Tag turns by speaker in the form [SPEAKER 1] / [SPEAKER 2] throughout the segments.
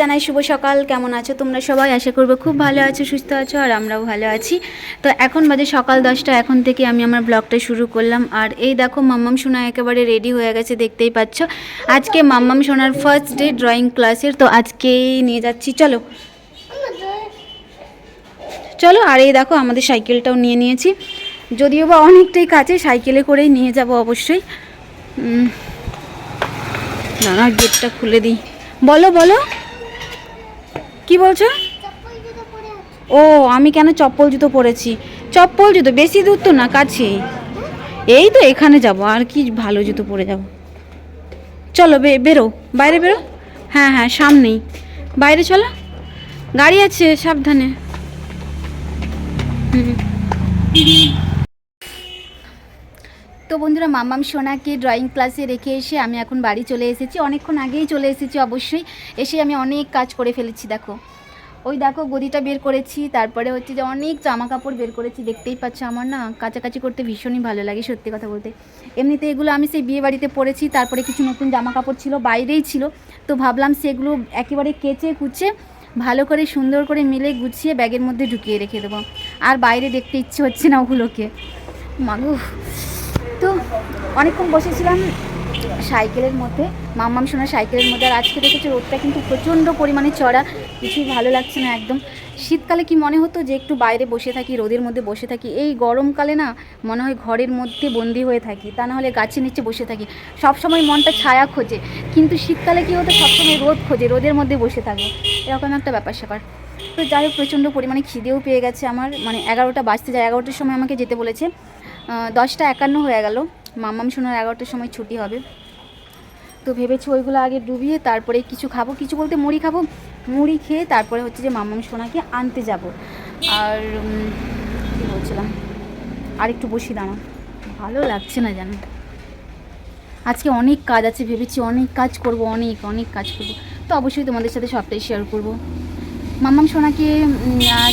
[SPEAKER 1] জানাই, শুভ সকাল। কেমন আছো তোমরা সবাই? আশা করব খুব ভালো আছো, সুস্থ আছো, আর আমরাও ভালো আছি। তো এখন বাজে সকাল দশটা, এখন থেকে আমি আমার ব্লগটা শুরু করলাম। আর এই দেখো, মাম্মাম সোনা একেবারে রেডি হয়ে গেছে, দেখতেই পাচ্ছ। আজকে মাম্মাম সোনার ফার্স্ট ডে ড্রয়িং ক্লাসের তো আজকেই নিয়ে যাচ্ছি। চলো। চলো, আর এই দেখো, আমাদের সাইকেলটাও নিয়ে নিয়েছি। যদিও বা অনেকটাই কাছে, সাইকেলে করেই নিয়ে যাব অবশ্যই। না গেটটা খুলে দিই। বলো বলো। কি বলছো? ও, আমি কেন চপ্পল জুতো পরেছি? চপ্পল জুতো, বেশি দূর তো না, কাছেই। এই তো, এখানে যাব, আর কি ভালো জুতো পরে যাব। চলো, বে, বেরো, বাইরে বেরো। হ্যাঁ হ্যাঁ সামনেই। বাইরে চলো। গাড়ি আছে, সাবধানে। হুম তো বন্ধুরা মাম্মাম সোনাকে ড্রয়িং ক্লাসে রেখে এসে আমি এখন বাড়ি চলে এসেছি। অনেকক্ষণ আগেই চলে এসেছি অবশ্যই। এসে আমি অনেক কাজ করে ফেলেছি, দেখো। ওই দেখো, গদিটা বের করেছি, তারপরে হচ্ছে যে অনেক জামা কাপড় বের করেছি, দেখতেই পাচ্ছ আমার না কাছাকাছি করতে ভীষণই ভালো লাগে সত্যি কথা বলতে। এমনিতে এগুলো আমি সেই বিয়ে বাড়িতে পরেছি, তারপরে কিছু নতুন জামা কাপড় ছিল, বাইরেই ছিল। তো ভাবলাম সেগুলো একেবারে কেচে কুচে ভালো করে সুন্দর করে মিলে গুছিয়ে ব্যাগের মধ্যে ঢুকিয়ে রেখে দেবো। আর বাইরে দেখতে ইচ্ছে হচ্ছে না ওগুলোকে। মাগু। তো অনেকক্ষণ বসেছিলাম সাইকেলের মধ্যে। মাম্মাম সোনা সাইকেলের মধ্যে। আর আজকে দেখেছি, রোদটা কিন্তু প্রচণ্ড পরিমাণে চড়া কিছুই ভালো লাগছে না একদম। শীতকালে কি মনে হতো যে একটু বাইরে বসে থাকি, রোদের মধ্যে বসে থাকি? এই গরমকালে না মনে হয় ঘরের মধ্যে বন্দি হয়ে থাকি। তা নাহলে গাছের নিচে বসে থাকি। সব সময় মনটা ছায়া খোঁজে। কিন্তু শীতকালে কি হতো, সবসময় রোদ খোঁজে, রোদের মধ্যে বসে থাকব এরকম একটা ব্যাপার স্যাপার। তো যাই হোক, প্রচণ্ড পরিমাণে খিদেও পেয়ে গেছে আমার। মানে এগারোটা বাজতে যায়। এগারোটার সময় আমাকে যেতে বলেছে। দশটা একান্ন হয়ে গেল। মাম্মাম শোনার এগারোটার সময় ছুটি হবে। তো ভেবেছি ওইগুলো আগে ডুবিয়ে তারপরে কিছু খাব। কিছু বলতে মুড়ি খাব। মুড়ি খেয়ে তারপরে হচ্ছে যে মাম্মাম সোনাকে আনতে যাব। আর কী বলছিলাম? আর একটু বসি দাঁড়া ভালো লাগছে না জানো আজকে অনেক কাজ আছে, ভেবেছি অনেক কাজ করব, অনেক অনেক কাজ করব। তো অবশ্যই তোমাদের সাথে সবটাই শেয়ার করব। মাম্মাম সোনাকে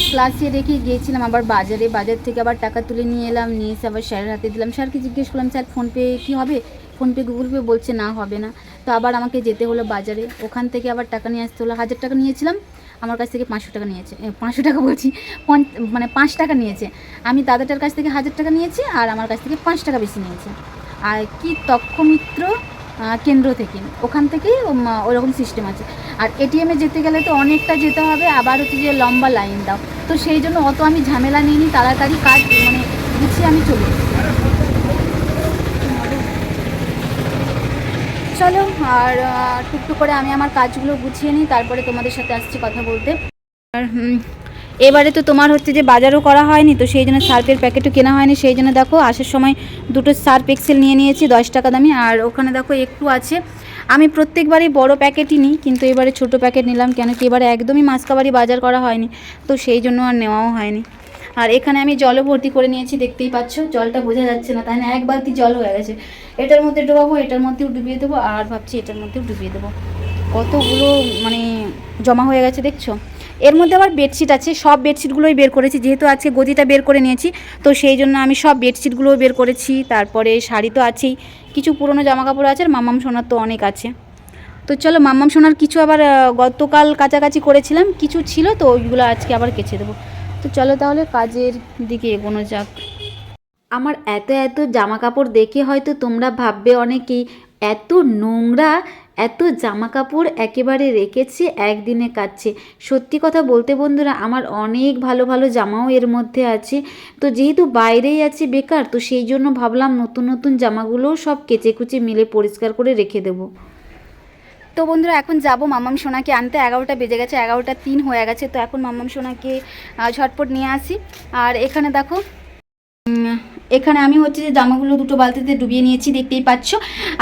[SPEAKER 1] ক্লাসে রেখে গিয়েছিলাম আবার বাজারে। বাজার থেকে আবার টাকা তুলে নিয়ে এলাম নিয়ে এসে আবার স্যারের হাতে দিলাম। স্যারকে জিজ্ঞেস করলাম স্যার ফোনপে কি হবে? ফোনপে গুগল পে বলছে না হবে না। তো আবার আমাকে যেতে হলো বাজারে। ওখান থেকে আবার টাকা নিয়ে আসতে হলো। হাজার টাকা নিয়েছিলাম আমার কাছ থেকে পাঁচশো টাকা নিয়েছে। পাঁচশো টাকা বলছি মানে পাঁচ টাকা নিয়েছে। আমি দাদাটার কাছ থেকে হাজার টাকা নিয়েছি আর আমার কাছ থেকে পাঁচ টাকা বেশি নিয়েছে। আর কি তক্ষমিত্র আহ, কেন্দ্র থেকে। ওখান থেকেই ওরকম সিস্টেম আছে। আর এটিএমে যেতে গেলে তো অনেকটা যেতে হবে, আবার হচ্ছে যে লম্বা লাইন দাও। তো সেই জন্য অত আমি ঝামেলা নিইনি, তাড়াতাড়ি কাজ মানে গুছিয়ে আমি চলে চলো, আর টুকটুক করে আমি আমার কাজগুলো গুছিয়ে নিই, তারপরে তোমাদের সাথে আসছি কথা বলতে। আর এবারে তো তোমার হচ্ছে যে বাজারও করা হয়নি, তো সেই জন্য সার্ফের প্যাকেটও কেনা হয়নি, সেই জন্য দেখো আসার সময় দুটো সার্ফ এক্সেল নিয়ে নিয়েছি, দশ টাকা দামি, আর ওখানে দেখো একটু আছে। আমি প্রত্যেকবারই বড় প্যাকেটই নিই, কিন্তু এবারে ছোট প্যাকেট নিলাম, কেন কি এবারে একদমই মাসকাবারি বাজার করা হয়নি, তো সেই জন্য আর নেওয়াও হয়নি। আর এখানে আমি জলও ভর্তি করে নিয়েছি, দেখতেই পাচ্ছ, জলটা বোঝা যাচ্ছে না, তাই না? এক বালতি জল হয়ে গেছে। এটার মধ্যে ডোবাবো, এটার মধ্যেও ডুবিয়ে দেবো, আর ভাবছি এটার মধ্যেও ডুবিয়ে দেবো। কতগুলো মানে জমা হয়ে গেছে, দেখছ? এর মধ্যে আবার বেডশিট আছে। সব বেডশিটগুলোই বের করেছি। যেহেতু আজকে গদিটা বের করে নিয়েছি, তো সেই জন্য আমি সব বেডশিটগুলোও বের করেছি। তারপরে শাড়ি তো আছেই। কিছু পুরনো জামা কাপড় আছে, আর মামাম সোনার তো অনেক আছে। তো চলো মাম্মাম সোনার কিছু আবার গতকাল কাছাকাছি করেছিলাম। কিছু ছিল, তো ওইগুলো আজকে আবার কেচে দেবো। তো চলো তাহলে কাজের দিকে এগোনো যাক। আমার এত এত জামা কাপড় দেখে হয়তো তোমরা ভাববে অনেকেই, এত নোংরা এত জামা কাপড় একেবারে রেখেছে, একদিনে কাচ্ছে সত্যি কথা বলতে বন্ধুরা, আমার অনেক ভালো ভালো জামাও এর মধ্যে আছে। তো যেহেতু বাইরেই আছি বেকার, তো সেই জন্য ভাবলাম নতুন নতুন জামাগুলোও সব কেচে কুচে মিলে পরিষ্কার করে রেখে দেবো। তো বন্ধুরা, এখন যাব মামাম সোনাকে আনতে। এগারোটা বেজে গেছে, এগারোটা তিন হয়ে গেছে। তো এখন মাম্মাম সোনাকে ঝটপট নিয়ে আসি। আর এখানে দেখো এখানে আমি হচ্ছে যে জামাগুলো দুটো বালতিতে ডুবিয়ে নিয়েছি, দেখতেই পাচ্ছ।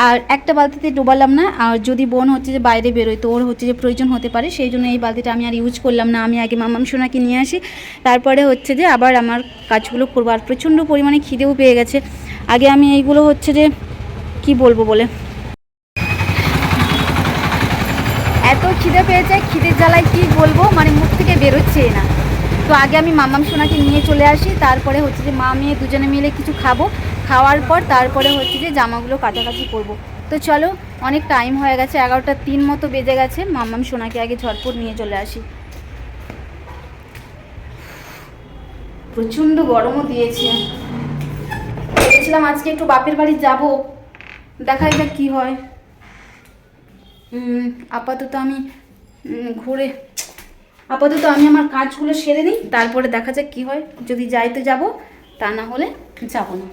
[SPEAKER 1] আর একটা বালতিতে ডোবালাম না, আর যদি বোন হচ্ছে যে বাইরে বেরোয়, তো ওর হচ্ছে যে প্রয়োজন হতে পারে, সেই জন্য এই বালতিটা আমি আর ইউজ করলাম না। আমি আগে মামাম সোনাকে নিয়ে আসি, তারপরে হচ্ছে যে আবার আমার কাজগুলো করব। আর প্রচণ্ড পরিমাণে খিদেও পেয়ে গেছে। আগে আমি এইগুলো হচ্ছে যে কি বলব বলে? এত খিদে পেয়েছে, খিদের জ্বালায় কি বলব? মানে মুখ থেকে বেরোচ্ছে না। তো আগে আমি মামাম সোনাকে নিয়ে চলে আসি, তারপরে হচ্ছে যে মা মেয়ে দুজনে মিলে কিছু খাব। খাওয়ার পর তারপরে হচ্ছে যে জামাগুলো কাছাকাছি করব। তো চলো, অনেক টাইম হয়ে গেছে, এগারোটা তিন মতো বেজে গেছে, মামাম সোনাকে আগে ঝটপট নিয়ে চলে আসি। প্রচণ্ড গরমও দিয়েছে। ভেবেছিলাম আজকে একটু বাপের বাড়ি যাব। দেখা যাক কী হয়। আপাতত আমি ঘুরে আপাতত আমি আমার কাজগুলো সেরে নিই, তারপরে দেখা যাক কী হয়। যদি যাই তো যাব, তা না হলে যাব না।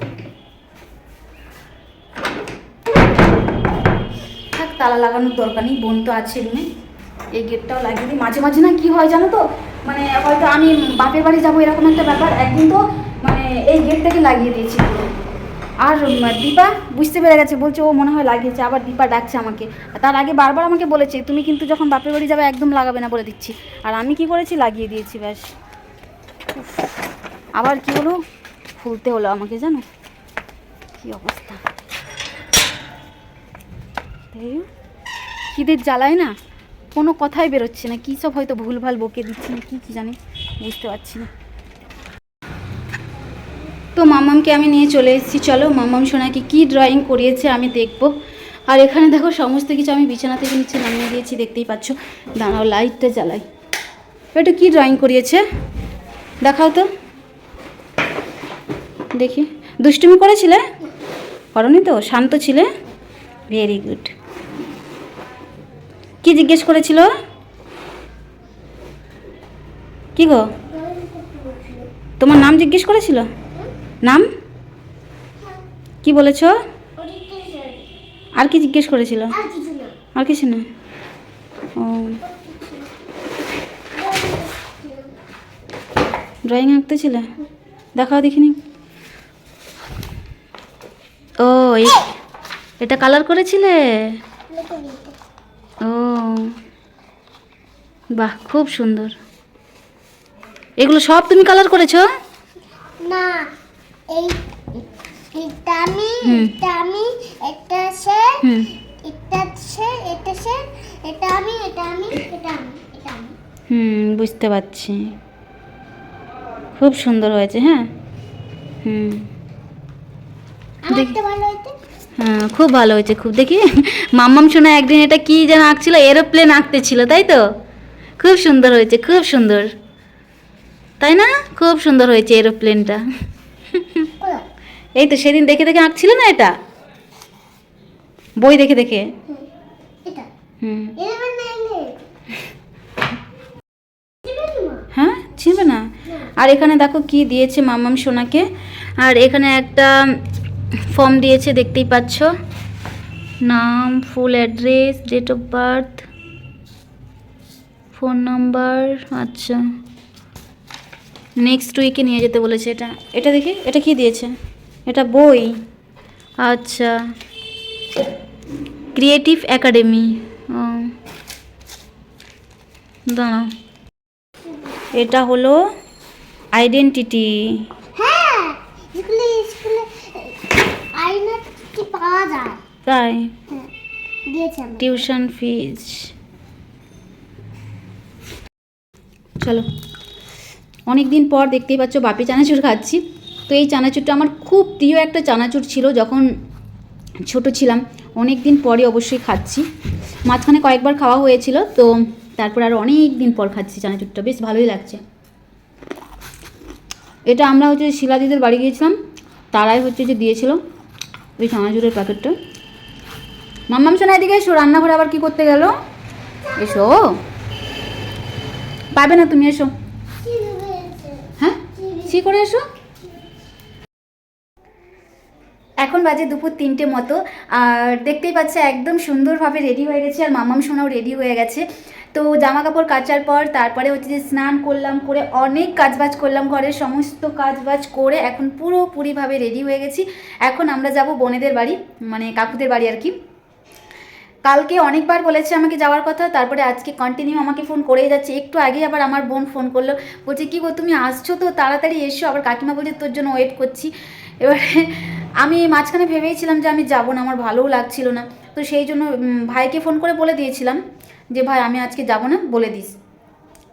[SPEAKER 1] থাক, তালা লাগানোর দরকার নেই, বোন তো আছে রুমে। এই গেটটাও লাগিয়ে দিই। মাঝে মাঝে না কি হয় জানো তো? মানে হয়তো আমি বাপের বাড়ি যাব এরকম একটা ব্যাপার। একদিন তো মানে এই গেটটাকে লাগিয়ে দিয়েছি। আর দীপা বুঝতে পেরে গেছে, বলছে, ও মনে হয় লাগিয়েছে, আবার দীপা ডাকছে আমাকে। তার আগে বারবার আমাকে বলেছে, তুমি কিন্তু যখন বাপের বাড়ি যাবে, একদম লাগাবে না, বলে দিচ্ছি। আর আমি কি করেছি? লাগিয়ে দিয়েছি, ব্যাস। আবার কি হলো? খুলতে হলো আমাকে, জানো? কি অবস্থা? খিদের জ্বালায় না? কোনো কথাই বেরোচ্ছে না। কী সব হয়তো ভুলভাল বকে দিচ্ছি না, কী কী জানি, বুঝতে পারছি না। তো মামামকে আমি নিয়ে চলে এসেছি। চলো, মামাম সোনাকে কী ড্রয়িং করিয়েছে আমি দেখব। আর এখানে দেখো, সমস্ত কিছু আমি বিছানা থেকে নিচে নামিয়ে দিয়েছি, দেখতেই পাচ্ছ। দাঁড়াও লাইটটা জ্বালাই। এটা কি ড্রয়িং করিয়েছে? দেখাও তো। দেখি। দুষ্টুমি করেছিলে? করনি তো? শান্ত ছিলে? ভেরি গুড কি জিজ্ঞেস করেছিল? কি গো? তোমার নাম জিজ্ঞেস করেছিল? নাম? কি বলেছ? আর কি জিজ্ঞেস করেছিল? আর কিছু না। ও। ড্রয়িং আঁকতেছিল দেখাও দেখিনি। ও এটা কালার করেছিলে? ও। বাহ খুব সুন্দর। এগুলো সব তুমি কালার করেছ?
[SPEAKER 2] না। এই এটা আমি
[SPEAKER 1] হুম।
[SPEAKER 2] এটা আমি এটা সে এটা সে এটা সে এটা আমি এটা আমি এটা আমি এটা আমি।
[SPEAKER 1] হুম বুঝতে পারছি। খুব সুন্দর হয়েছে হ্যাঁ? হুম। হ্যাঁ খুব ভালো হয়েছে খুব দেখি। মাম্মাম শোনা একদিন এটা কি যেন আঁকছিল এরোপ্লেন আঁকতে ছিল তাই তো? খুব সুন্দর হয়েছে খুব সুন্দর। তাই না? খুব সুন্দর হয়েছে এরোপ্লেনটা? এই তো সেদিন দেখে দেখে আঁকছিল না এটা? বই দেখে দেখে? হ্যাঁ চিনবে না? আর এখানে দেখো কি দিয়েছে মামাম সোনাকে? আর এখানে একটা ফর্ম দিয়েছে দেখতেই পাচ্ছ। নাম full address date of birth phone number আচ্ছা। নেক্সট উইকে নিয়ে যেতে বলেছে এটা। এটা দেখি এটা কি দিয়েছে? এটা বই। আচ্ছা। ক্রিয়েটিভ একাডেমি ও। দাঁড়াও। এটা হলো আইডেন্টিটি
[SPEAKER 2] হ্যাঁ স্কুলে স্কুলে আইনা কি পাওয়া যায়।
[SPEAKER 1] তাই?
[SPEAKER 2] হ্যাঁ
[SPEAKER 1] টিউশন ফিজ চলো। অনেক দিন পর দেখতেই পাচ্ছ বাপি চানাচুর খাচ্ছি। তো এই চানাচুরটা আমার খুব প্রিয় একটা চানাচুর ছিল যখন ছোট ছিলাম। অনেক দিন পরে অবশ্যই খাচ্ছি। মাঝখানে কয়েকবার খাওয়া হয়েছিল, তো তারপর আর অনেক দিন পর খাচ্ছি চানাচুরটা। বেশ ভালোই লাগছে। এটা আমরা হচ্ছে শিলাদিদের বাড়ি গিয়েছিলাম, তারাই হচ্ছে যে দিয়েছিল ওই চানাচুরের প্যাকেটটা। মাম্মাম সোনা, এদিকে এসো, রান্নাঘরে আবার কি করতে গেল? এসো। পাবে না তুমি, এসো। সি করে এসো। এখন বাজে দুপুর তিনটে মতো, আর দেখতেই পাচ্ছে একদম সুন্দরভাবে রেডি হয়ে গেছে, আর মামাম সোনাও রেডি হয়ে গেছে। তো জামা কাপড় কাচার পর তারপরে হচ্ছে যে স্নান করলাম, করে অনেক কাজবাজ করলাম ঘরের সমস্ত কাজবাজ করে এখন পুরোপুরিভাবে রেডি হয়ে গেছি। এখন আমরা যাব বোনেদের বাড়ি মানে কাকুদের বাড়ি আর কি। কালকে অনেকবার বলেছে আমাকে যাওয়ার কথা, তারপরে আজকে কন্টিনিউ আমাকে ফোন করেই যাচ্ছে। একটু আগে আবার আমার বোন ফোন করল। বলছে, কি গো, তুমি আসছো তো? তাড়াতাড়ি এসো। আবার কাকিমা বলছে, তোর জন্য ওয়েট করছি। এবারে আমি মাঝখানে ভেবেইছিলাম যে আমি যাব না, আমার ভালোও লাগছিল না। তো সেই জন্য ভাইকে ফোন করে বলে দিয়েছিলাম যে, ভাই, আমি আজকে যাব না, বলে দিস।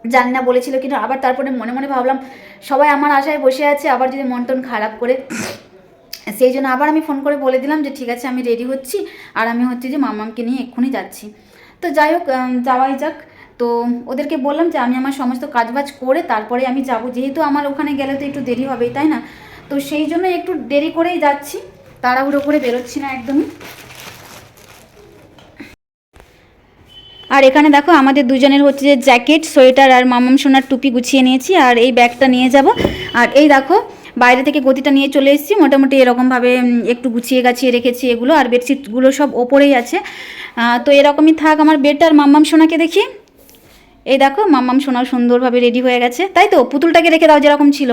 [SPEAKER 1] জানি না বলেছিল কিন্তু আবার তারপরে মনে মনে ভাবলাম, সবাই আমার আশায় বসে আছে, আবার যদি মন টন খারাপ করে সেই জন্য আবার আমি ফোন করে বলে দিলাম যে, ঠিক আছে, আমি রেডি হচ্ছি। আর আমি হচ্ছে যে, মামামকে নিয়ে এক্ষুনি যাচ্ছি। তো যাই হোক যাওয়াই যাক। তো ওদেরকে বললাম যে, আমি আমার সমস্ত কাজবাজ করে তারপরে আমি যাব। যেহেতু আমার ওখানে গেলে তো একটু দেরি হবেই, তাই না? তো সেই জন্য একটু দেরি করেই যাচ্ছি। তাড়াহুড়ো করে বেরোচ্ছি না একদমই। আর এখানে দেখো, আমাদের দুজনের হচ্ছে যে জ্যাকেট, সোয়েটার আর মামাম সোনার টুপি গুছিয়ে নিয়েছি। আর এই ব্যাগটা নিয়ে যাব। আর এই দেখো বাইরে থেকে গতিটা নিয়ে চলে এসেছি। মোটামুটি এরকমভাবে একটু গুছিয়ে গাছিয়ে রেখেছি এগুলো আর বেডশিটগুলো সব ওপরেই আছে। তো এরকমই থাক আমার বেডটা আর মাম্মাম সোনাকে দেখি। এই দেখো মাম্মাম সোনাও সুন্দরভাবে রেডি হয়ে গেছে। তাই তো? পুতুলটাকে রেখে দাও যেরকম ছিল।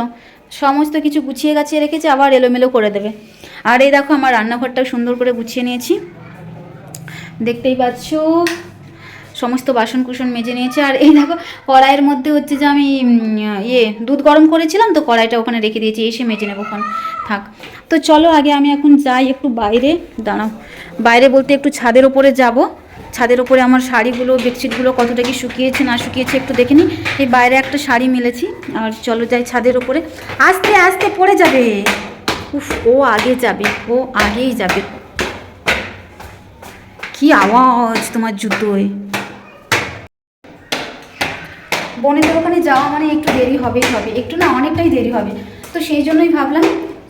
[SPEAKER 1] সমস্ত কিছু গুছিয়ে গাছিয়ে রেখেছে, আবার এলোমেলো করে দেবে। আর এই দেখো আমার রান্নাঘরটাও সুন্দর করে গুছিয়ে নিয়েছি। দেখতেই পাচ্ছ? সমস্ত বাসন কুসন মেজে নিয়েছে। আর এই দেখো, কড়াইয়ের মধ্যে হচ্ছে যে আমি ইয়ে দুধ গরম করেছিলাম তো কড়াইটা ওখানে রেখে দিয়েছি, এসে মেজে নেব ওখান থাক। তো চলো আগে আমি এখন যাই একটু বাইরে, দাঁড়াও। বাইরে বলতে একটু ছাদের ওপরে যাব। ছাদের ওপরে আমার শাড়িগুলো, বেডশিটগুলো কতটা কি শুকিয়েছে, না শুকিয়েছে একটু দেখে নিই। এই বাইরে একটা শাড়ি মেলেছি, আর চলো যাই ছাদের ওপরে। আস্তে আস্তে পড়ে যাবে। উফ, ও আগে যাবে, ও আগেই যাবে। কি আওয়াজ তোমার জুতোয় বোনেদের ওখানে যাওয়া মানে একটু দেরি হবেই হবে। একটু না অনেকটাই দেরি হবে। তো সেই জন্যই ভাবলাম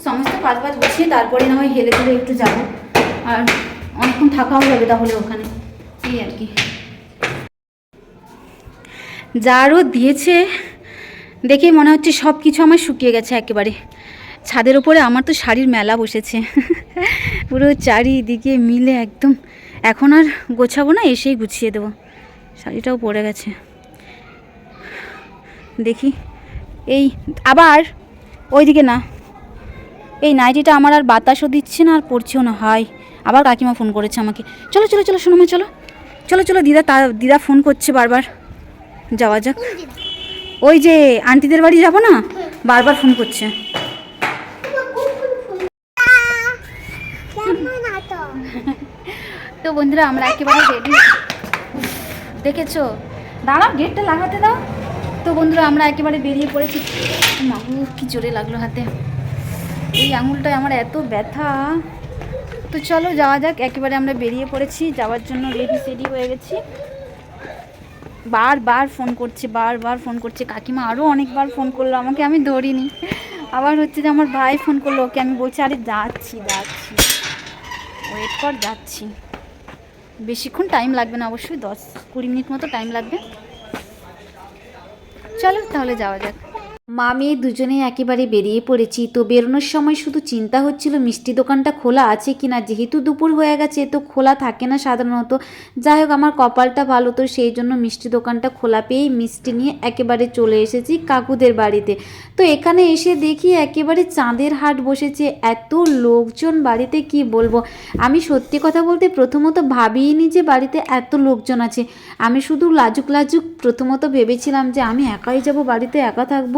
[SPEAKER 1] সমস্ত কাজ বাজ গুছিয়ে তারপরে না হয় হেলে তুলে একটু যাব। আর অনেকক্ষণ থাকাও যাবে তাহলে ওখানে। এই আর কি। যা রোদ দিয়েছে, দেখেই মনে হচ্ছে সব কিছু আমার শুকিয়ে গেছে একেবারে। ছাদের ওপরে আমার তো শাড়ির মেলা বসেছে। পুরো চারিদিকে মিলে একদম। এখন আর গোছাবো না, এসেই গুছিয়ে দেবো। শাড়িটাও পড়ে গেছে। দেখি। এই, আবার? ওইদিকে না। এই নাইটিটা আমার আর বাতাসও দিচ্ছে না আর পড়ছেও না। হাই, আবার কাকিমা ফোন করেছে আমাকে। চলো চলো চলো শোনো মা চলো। চলো চলো, দিদা, তা, দিদা ফোন করছে বারবার। যাওয়া যাক। ওই যে, আন্টিদের বাড়ি যাব না? বারবার ফোন করছে। তো বন্ধুরা, আমরা একেবারে রেডি দেখেছ? দাঁড়াও গেটটা লাগাতে দাও। তো বন্ধুরা, আমরা একেবারে বেরিয়ে পড়েছি। মাহু কি জোরে লাগল হাতে। এই আঙুলটায় আমার এত ব্যথা। তো চলো যাওয়া যাক, একেবারে আমরা বেরিয়ে পড়েছি, যাওয়ার জন্য রেডি সেডি হয়ে গেছি। বারবার ফোন করছে বারবার ফোন করছে। কাকিমা আরও অনেকবার ফোন করল আমাকে, আমি ধরিনি। আবার হচ্ছে যে আমার ভাই ফোন করল ওকে, আমি বলছি, আরে যাচ্ছি যাচ্ছি। ওয়েট কর, যাচ্ছি। বেশিক্ষণ টাইম লাগবে না, অবশ্যই দশ কুড়ি মিনিট মতো টাইম লাগবে। চলো তাহলে যাওয়া যাক। মা মেয়ে দুজনেই একেবারে বেরিয়ে পড়েছি, তো বেরোনোর সময় শুধু চিন্তা হচ্ছিল, মিষ্টি দোকানটা খোলা আছে কি না যেহেতু দুপুর হয়ে গেছে, তো খোলা থাকে না সাধারণত। যাই হোক, আমার কপালটা ভালো, তো সেই জন্য মিষ্টি দোকানটা খোলা পেয়েই মিষ্টি নিয়ে একেবারে চলে এসেছি কাকুদের বাড়িতে। তো এখানে এসে দেখি একেবারে চাঁদের হাট বসেছে, এত লোকজন বাড়িতে কি বলব? আমি সত্যি কথা বলতে প্রথমত ভাবিনি যে বাড়িতে এত লোকজন আছে। আমি শুধু লাজুক লাজুক প্রথমত ভেবেছিলাম যে আমি একাই যাব, বাড়িতে একা থাকব।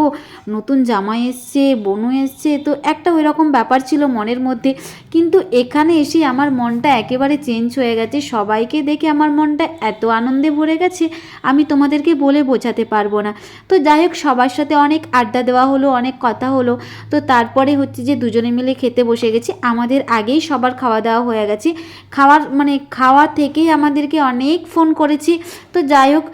[SPEAKER 1] নতুন জামাই এসছে, বনু এসছে, তো একটা ওই রকম ব্যাপার ছিল মনের মধ্যে। কিন্তু এখানে এসে আমার মনটা একেবারে চেঞ্জ হয়ে গেছে। সবাইকে দেখে আমার মনটা এত আনন্দে ভরে গেছে, আমি তোমাদেরকে বলে বোঝাতে পারব না। তো যাই হোক, সবার সাথে অনেক আড্ডা দেওয়া হলো, অনেক কথা হলো। তো তারপরে হচ্ছে যে দুজনে মিলে খেতে বসে গেছি। আমাদের আগেই সবার খাওয়া দাওয়া হয়ে গেছে। খাওয়ার মানে খাওয়া থেকেই আমাদেরকে অনেক ফোন করেছি। তো যাই হোক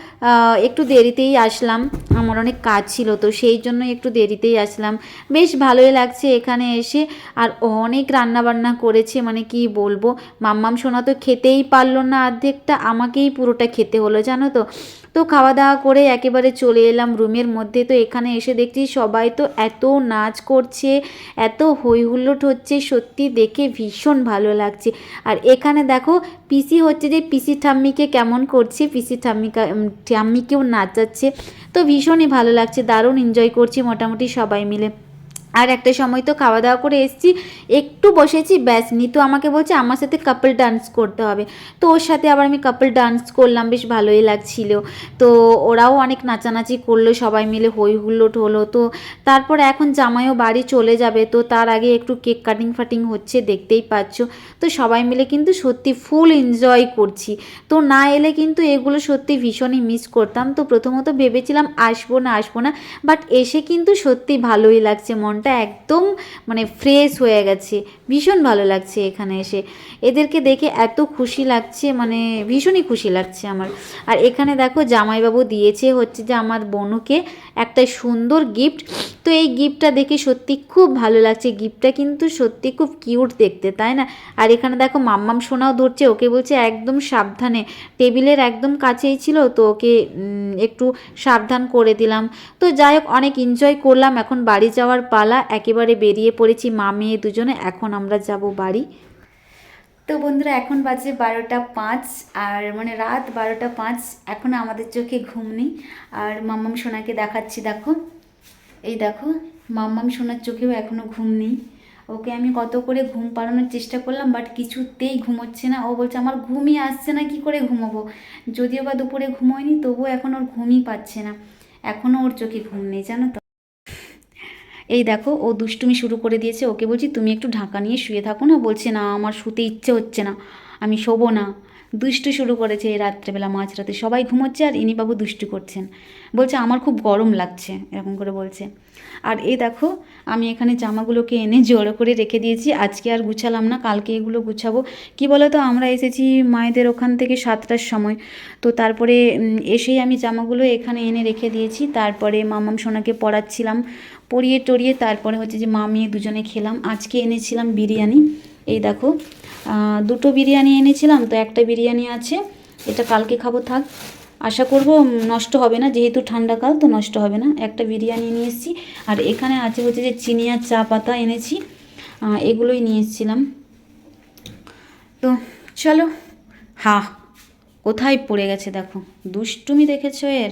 [SPEAKER 1] একটু দেরিতেই আসলাম। আমার অনেক কাজ ছিল, তো সেই জন্য একটু দেরিতেই আসলাম। বেশ ভালোই লাগছে এখানে এসে। আর অনেক রান্না বান্না করেছে মানে কি বলব? মাম্মাম সোনা তো খেতেই পারল না অর্ধেকটা আমাকেই পুরোটা খেতে হলো, জানো তো? তো খাওয়া দাওয়া করে একেবারে চলে এলাম রুমের মধ্যে। তো এখানে এসে দেখছি সবাই তো এত নাচ করছে, এত হই হুল্লোড় হচ্ছে, সত্যি দেখে ভীষণ ভালো লাগছে। আর এখানে দেখো, পিসি হচ্ছে যে পিসি ঠাম্মিকে কেমন করছে, পিসি ঠাম্মিকা ঠাম্মিকেও নাচাচ্ছে। তো ভীষণই ভালো লাগছে, দারুণ এনজয় করছি মোটামুটি সবাই মিলে। আর একটা সময় তো খাওয়া দাওয়া করে এসেছি, একটু বসেছি, ব্যাস, নিতু আমাকে বলছে আমার সাথে কাপল ডান্স করতে হবে। তো ওর সাথে আবার আমি কাপল ডান্স করলাম, বেশ ভালোই লাগছিল। তো ওরাও অনেক নাচানাচি করল, সবাই মিলে হই হুল্লোট হলো তো তারপর এখন জামাইও বাড়ি চলে যাবে, তো তার আগে একটু কেক কাটিং ফাটিং হচ্ছে, দেখতেই পাচ্ছ। তো সবাই মিলে কিন্তু সত্যি ফুল এনজয় করছি। তো না এলে কিন্তু এগুলো সত্যি ভীষণই মিস করতাম। তো প্রথমত ভেবেছিলাম আসব না আসব না বাট এসে কিন্তু সত্যি ভালোই লাগছে মনটা। মনটা একদম মানে ফ্রেশ হয়ে গেছে। ভীষণ ভালো লাগছে এখানে এসে। এদেরকে দেখে এত খুশি লাগছে মানে ভীষণই খুশি লাগছে আমার। আর এখানে দেখো জামাইবাবু দিয়েছে হচ্ছে যে আমার বনুকে একটা সুন্দর গিফট তো এই গিফটটা দেখে সত্যি খুব ভালো লাগছে। গিফটটা কিন্তু সত্যি খুব কিউট দেখতে, তাই না? আর এখানে দেখো মাম্মাম সোনাও ধরছে, ওকে বলছে একদম সাবধানে। টেবিলের একদম কাছেই ছিল, তো ওকে একটু সাবধান করে দিলাম। তো যাই হোক, অনেক এনজয় করলাম। এখন বাড়ি যাওয়ার পালা, একেবারে বেরিয়ে পড়েছি মা মেয়ে দুজনে। এখন আমরা যাব বাড়ি। তো বন্ধুরা, এখন বাজে বারোটা পাঁচ, আর মানে রাত বারোটা পাঁচ, এখন আমাদের চোখে ঘুম নেই। আর মাম্মাম সোনাকে দেখাচ্ছি, দেখো। এই দেখো, মাম্মাম সোনার চোখেও এখনও ঘুম নেই। ওকে আমি কত করে ঘুম পাড়ানোর চেষ্টা করলাম, বাট কিছুতেই ঘুমোচ্ছে না। ও বলছে, আমার ঘুমই আসছে না, কি করে ঘুমোবো? যদিও বা দুপুরে ঘুমোয়নি, তবুও এখন ওর ঘুমই পাচ্ছে না। এখনও ওর চোখে ঘুম নেই, জানো তো। এই দেখো, ও দুষ্টুমি শুরু করে দিয়েছে। ওকে বলছি, তুমি একটু ঢাকা নিয়ে শুয়ে থাকো না? বলছে, না, আমার শুতে ইচ্ছে হচ্ছে না। আমি শোবো না। দুষ্টু শুরু করেছে এই রাত্রেবেলা, মাঝরাতে। সবাই ঘুমোচ্ছে আর ইনি বাবু দুষ্টু করছেন। বলছে, আমার খুব গরম লাগছে। এরকম করে বলছে। আর এই দেখো আমি এখানে জামাগুলোকে এনে জড়ো করে রেখে দিয়েছি। আজকে আর গুছালাম না, কালকে এগুলো গুছাবো। কি বলো তো আমরা এসেছি মায়েদের ওখান থেকে সাতটার সময়। তো তারপরে এসেই আমি জামাগুলো এখানে এনে রেখে দিয়েছি। তারপরে মামাম সোনাকে পড়াচ্ছিলাম। পরিয়ে টরিয়ে তারপরে হচ্ছে যে মা মেয়ে দুজনে খেলাম। আজকে এনেছিলাম বিরিয়ানি। এই দেখো দুটো বিরিয়ানি এনেছিলাম, তো একটা বিরিয়ানি আছে। এটা কালকে খাব, থাক। আশা করব নষ্ট হবে না। যেহেতু ঠান্ডাকাল তো নষ্ট হবে না। একটা বিরিয়ানি নিয়ে এসেছি। আর এখানে আছে হচ্ছে যে চিনি আর চা পাতা এনেছি। এগুলোই নিয়ে এসেছিলাম। তো চলো। হা, কোথায় পড়ে গেছে দেখো। দুষ্টুমি দেখেছ এর?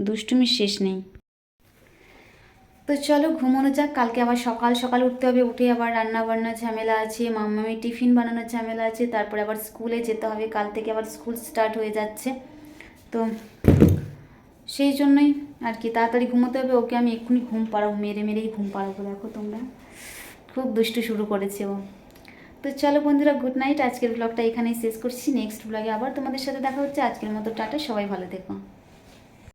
[SPEAKER 1] দুষ্টুমির শেষ নেই। তো চলো, ঘুমানো যাক। কালকে আবার সকাল সকাল উঠতে হবে। উঠে আবার রান্না বান্না ঝামেলা আছে মামামি টিফিন বানানোর ঝামেলা আছে। তারপরে আবার স্কুলে যেতে হবে। কাল থেকে আবার স্কুল স্টার্ট হয়ে যাচ্ছে। তো সেই জন্যই আর কি তাড়াতাড়ি ঘুমোতে হবে। ওকে আমি এক্ষুনি ঘুম পাড়াবো, মেরে মেরেই ঘুম পাড়াবো, দেখো তোমরা। খুব দুষ্টু শুরু করেছে ও। তো চলো বন্ধুরা গুড নাইট আজকের ব্লগটা এখানেই শেষ করছি। নেক্সট ব্লগে আবার তোমাদের সাথে দেখা হচ্ছে। আজকের মতো টাটা, সবাই ভালো থেকো।